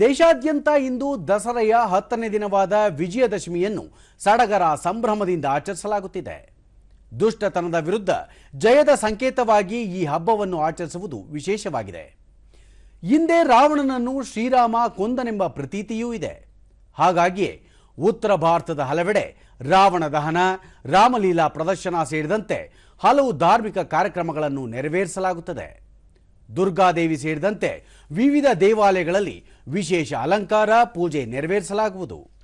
ದೇಶಾದ್ಯಂತ ಇಂದು ದಸರೆಯ ಹತ್ತನೇ ದಿನವಾದ ವಿಜಯದಶಮಿಯನ್ನು ಸಡಗರ ಸಂಭ್ರಮದಿಂದ ಆಚರಿಸಲಾಗುತ್ತಿದೆ. ದುಷ್ಟತನದ ವಿರುದ್ಧ ಜಯದ ಸಂಕೇತವಾಗಿ ಈ ಹಬ್ಬವನ್ನು ಆಚರಿಸುವುದು ವಿಶೇಷವಾಗಿದೆ. ಹಿಂದೆ ರಾವಣನನ್ನು ಶ್ರೀರಾಮ ಕೊಂದನೆಂಬ ಪ್ರತೀತಿಯೂ ಇದೆ. ಹಾಗಾಗಿಯೇ ಉತ್ತರ ಭಾರತದ ಹಲವೆಡೆ ರಾವಣ ದಹನ, ರಾಮಲೀಲಾ ಪ್ರದರ್ಶನ ಸೇರಿದಂತೆ ಹಲವು ಧಾರ್ಮಿಕ ಕಾರ್ಯಕ್ರಮಗಳನ್ನು ನೆರವೇರಿಸಲಾಗುತ್ತದೆ. ದುರ್ಗಾದೇವಿ ಸೇರಿದಂತೆ ವಿವಿಧ ದೇವಾಲಯಗಳಲ್ಲಿ ವಿಶೇಷ ಅಲಂಕಾರ ಪೂಜೆ ನೆರವೇರಿಸಲಾಗುವುದು.